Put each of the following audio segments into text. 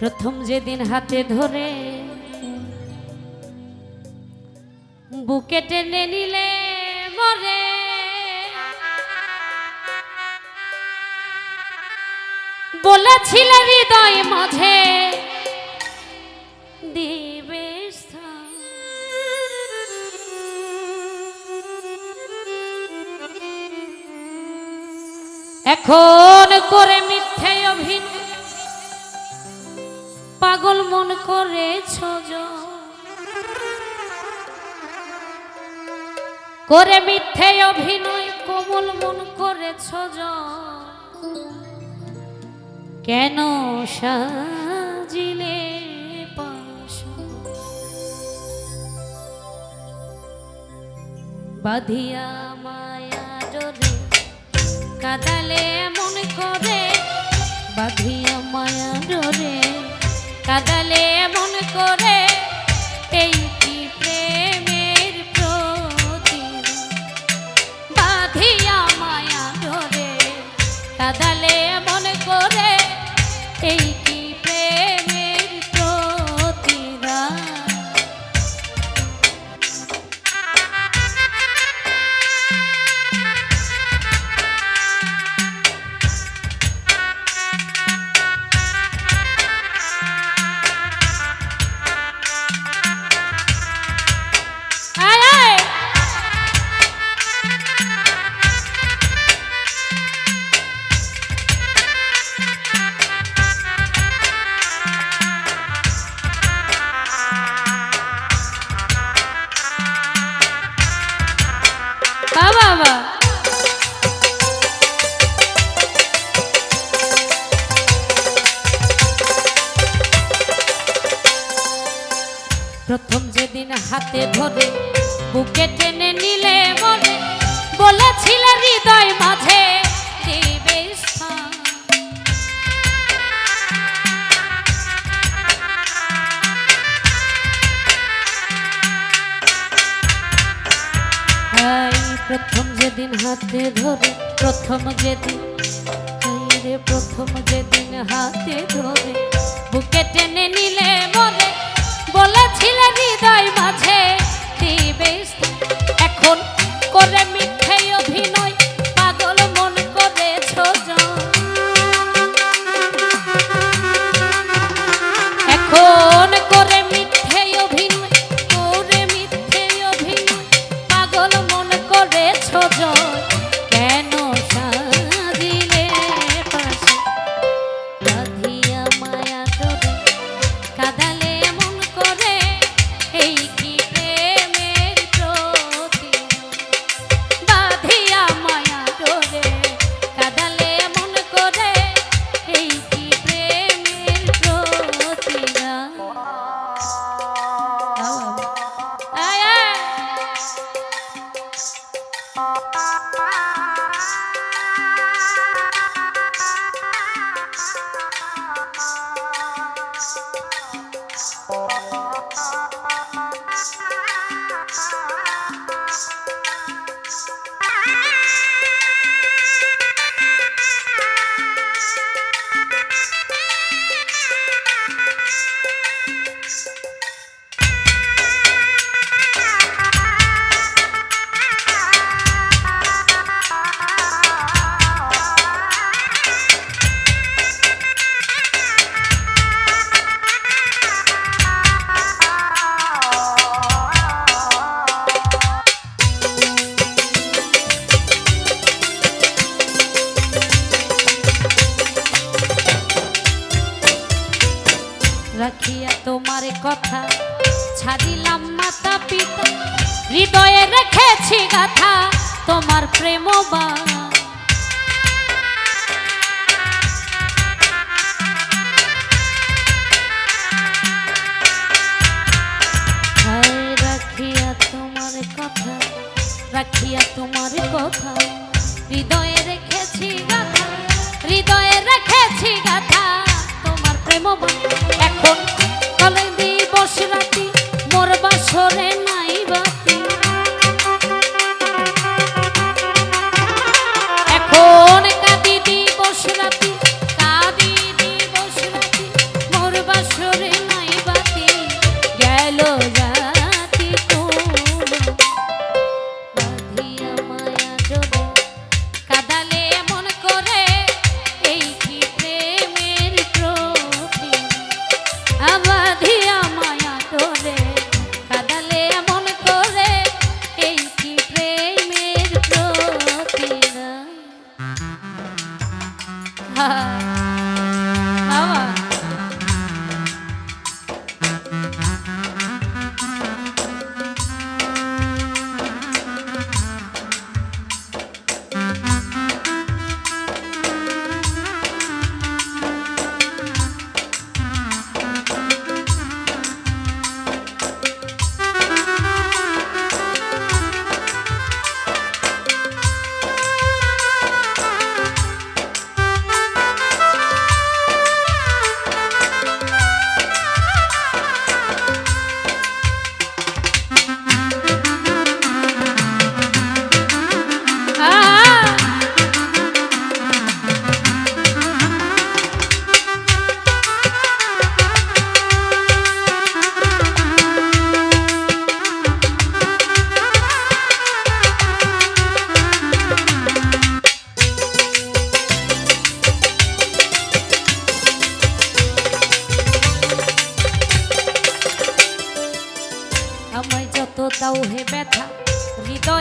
প্রথম যেদিন হাতে ধরে বুকে টেনে নিলে মরে বলেছিল হৃদয় মাঝে, দিবে। এখন করে মিথ্যে অভিনয় পাগল মন করেছ করে মিথ্যে অভিনয় কোমল মন করেছ কেন সাজিলে? বাঁধিয়া মায়া ডোরে কাদালে মন করে? বাঁধিয়া মায়া ডোরে কাদালে মন করে এই কি প্রেমের প্রতি মায়া ধরে কাদালে প্রথম যেদিন হাতে ধরে বুকে টেনে নিলে মনে, বলেছিলে হৃদয় মাঝে প্রথম যেদিন হাতে ধরে, প্রথম যেদিন প্রথম যেদিন হাতে ধরে, বুকে টেনে নিলে মরে বলেছিলে হৃদয় মাঝে দিবে ছাড়িলাম মাতা পিতা। হৃদয়ে রেখেছি গাথা তোমার প্রেম বা। কথা, রাখিয়া তোমার কথা। হৃদয়ে রেখেছি গাথা, হৃদয়ে রেখেছি গাথা তোমার প্রেম এখন কলে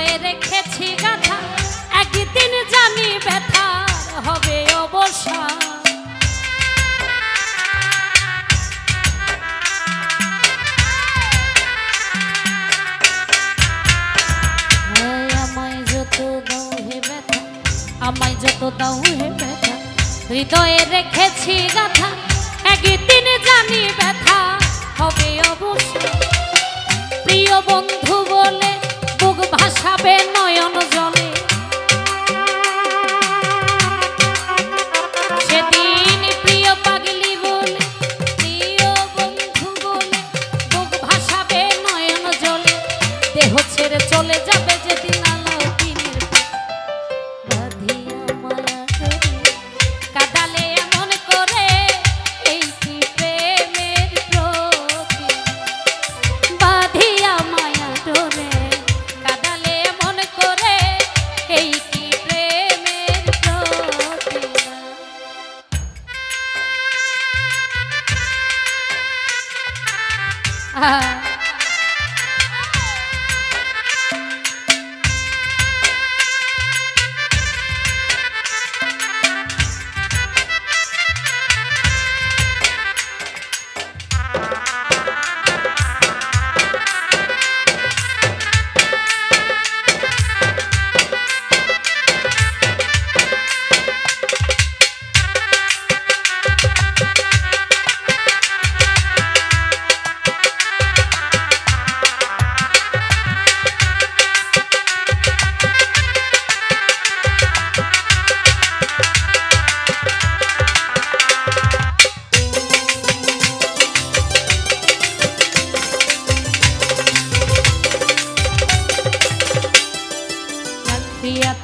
হয়ে রেখেছি গাথা। একদিন জানি ব্যথা হবে অবসান আমায় যত দাও হে ব্যথা হৃদয়ে রেখেছি গাথা। একদিন জানি ব্যথা হবে অবশ্য প্রিয় বন্ধু বলে খাবে নয়ন জল।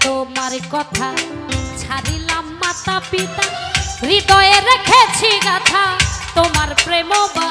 তোমার কথা ছাড়িলাম মাতা পিতা হৃদয়ে রেখেছি গাথা তোমার প্রেম বা